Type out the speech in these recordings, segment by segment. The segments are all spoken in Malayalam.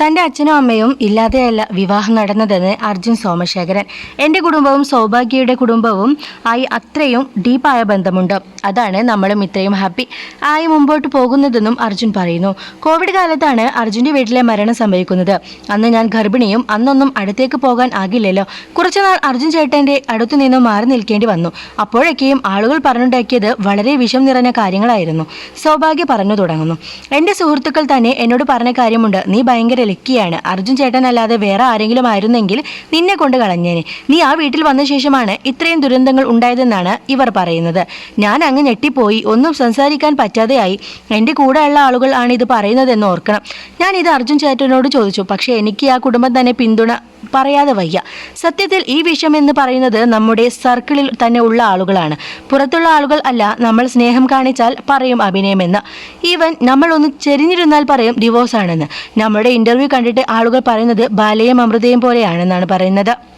തന്റെ അച്ഛനും അമ്മയും ഇല്ലാതെയല്ല വിവാഹം നടന്നതെന്ന് അർജുൻ സോമശേഖരൻ. എന്റെ കുടുംബവും സൗഭാഗ്യയുടെ കുടുംബവും ആയി അത്രയും ഡീപ്പായ ബന്ധമുണ്ട്. അതാണ് നമ്മളും ഇത്രയും ഹാപ്പി ആയി മുമ്പോട്ട് പോകുന്നതെന്നും അർജുൻ പറയുന്നു. കോവിഡ് കാലത്താണ് അർജുന്റെ വീട്ടിലെ മരണം സംഭവിക്കുന്നത്. അന്ന് ഞാൻ ഗർഭിണിയും അന്നൊന്നും അടുത്തേക്ക് പോകാൻ ആകില്ലല്ലോ. കുറച്ചുനാൾ അർജുൻ ചേട്ടന്റെ അടുത്തു നിന്നും മാറി നിൽക്കേണ്ടി വന്നു. അപ്പോഴൊക്കെയും ആളുകൾ പറഞ്ഞുണ്ടാക്കിയത് വളരെ വിഷം നിറഞ്ഞ കാര്യങ്ങളായിരുന്നു. സൗഭാഗ്യ പറഞ്ഞു തുടങ്ങുന്നു. എന്റെ സുഹൃത്തുക്കൾ തന്നെ എന്നോട് പറഞ്ഞ കാര്യമുണ്ട്. നീ ഭയങ്കര ലക്കിയാണ് അർജുൻ ചേട്ടനല്ലാതെ വേറെ ആരെങ്കിലും ആയിരുന്നെങ്കിൽ നിന്നെ കൊണ്ട് കളഞ്ഞേനെ. നീ ആ വീട്ടിൽ വന്ന ശേഷമാണ് ഇത്രയും ദുരന്തങ്ങൾ ഉണ്ടായതെന്നാണ് ഇവർ പറയുന്നത്. ഞാൻ അങ്ങ് ഞെട്ടിപ്പോയി. ഒന്നും സംസാരിക്കാൻ പറ്റാതെയായി. എന്റെ കൂടെയുള്ള ആളുകൾ ആണ് ഇത് പറയുന്നതെന്ന് ഓർക്കണം. ഞാൻ ഇത് അർജുൻ ചേട്ടനോട് ചോദിച്ചു. പക്ഷേ എനിക്ക് ആ കുടുംബം തന്നെ പിന്തുണ പറയാതെ വയ്യ. സത്യത്തിൽ ഈ വിഷം എന്ന് പറയുന്നത് നമ്മുടെ സർക്കിളിൽ തന്നെ ഉള്ള ആളുകളാണ്. പുറത്തുള്ള ആളുകൾ അല്ല നമ്മൾ സ്നേഹം കാണിച്ചാൽ പറയും അഭിനയമെന്ന് ഈവൻ നമ്മൾ ഒന്ന് ചെരിഞ്ഞിരുന്നാൽ പറയും ഡിവോഴ്സ് ആണെന്ന്. നമ്മുടെ ഇന്റർവ്യൂ കണ്ടിട്ട് ആളുകൾ പറയുന്നത് ബാലയും അമൃതയും പോലെയാണെന്നാണ് പറയുന്നത്.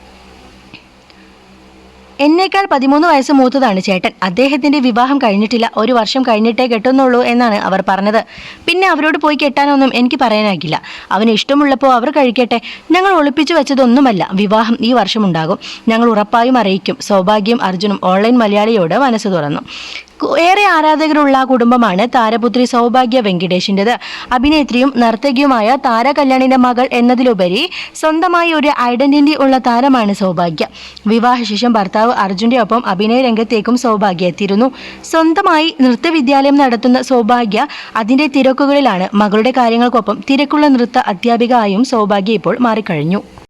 എന്നേക്കാൾ പതിമൂന്ന് വയസ്സ് മൂത്തതാണ് ചേട്ടൻ. അദ്ദേഹത്തിന്റെ വിവാഹം കഴിഞ്ഞിട്ടില്ല. ഒരു വർഷം കഴിഞ്ഞിട്ടേ കെട്ടുന്നുള്ളൂ എന്നാണ് അവർ പറഞ്ഞത്. പിന്നെ അവരോട് പോയി കെട്ടാനൊന്നും എനിക്ക് പറയാനാകില്ല. അവന് ഇഷ്ടമുള്ളപ്പോൾ അവർ കഴിക്കട്ടെ. ഞങ്ങൾ ഒളിപ്പിച്ചു വെച്ചതൊന്നുമല്ല. വിവാഹം ഈ വർഷം ഉണ്ടാകും. ഞങ്ങൾ ഉറപ്പായും അറിയിക്കും. സൗഭാഗ്യം അർജുനും ഓൺലൈൻ മലയാളിയോട് മനസ്സ് തുറന്നു. ഏറെ ആരാധകരുള്ള കുടുംബമാണ് താരപുത്രി സൗഭാഗ്യ വെങ്കിടേഷിന്റെത് അഭിനേത്രിയും നർത്തകിയുമായ താര കല്യാണിന്റെ മകൾ എന്നതിലുപരി സ്വന്തമായി ഒരു ഐഡന്റിറ്റി ഉള്ള താരമാണ് സൗഭാഗ്യ. വിവാഹശേഷം ഭർത്താവ് അർജുന്റെ ഒപ്പം അഭിനയ രംഗത്തേക്കും സൗഭാഗ്യ എത്തിയിരുന്നു. സ്വന്തമായി നൃത്തവിദ്യാലയം നടത്തുന്ന സൗഭാഗ്യ അതിന്റെ തിരക്കുകളിലാണ്. മകളുടെ കാര്യങ്ങൾക്കൊപ്പം തിരക്കുള്ള നൃത്ത അധ്യാപികയായും സൗഭാഗ്യ ഇപ്പോൾ മാറിക്കഴിഞ്ഞു.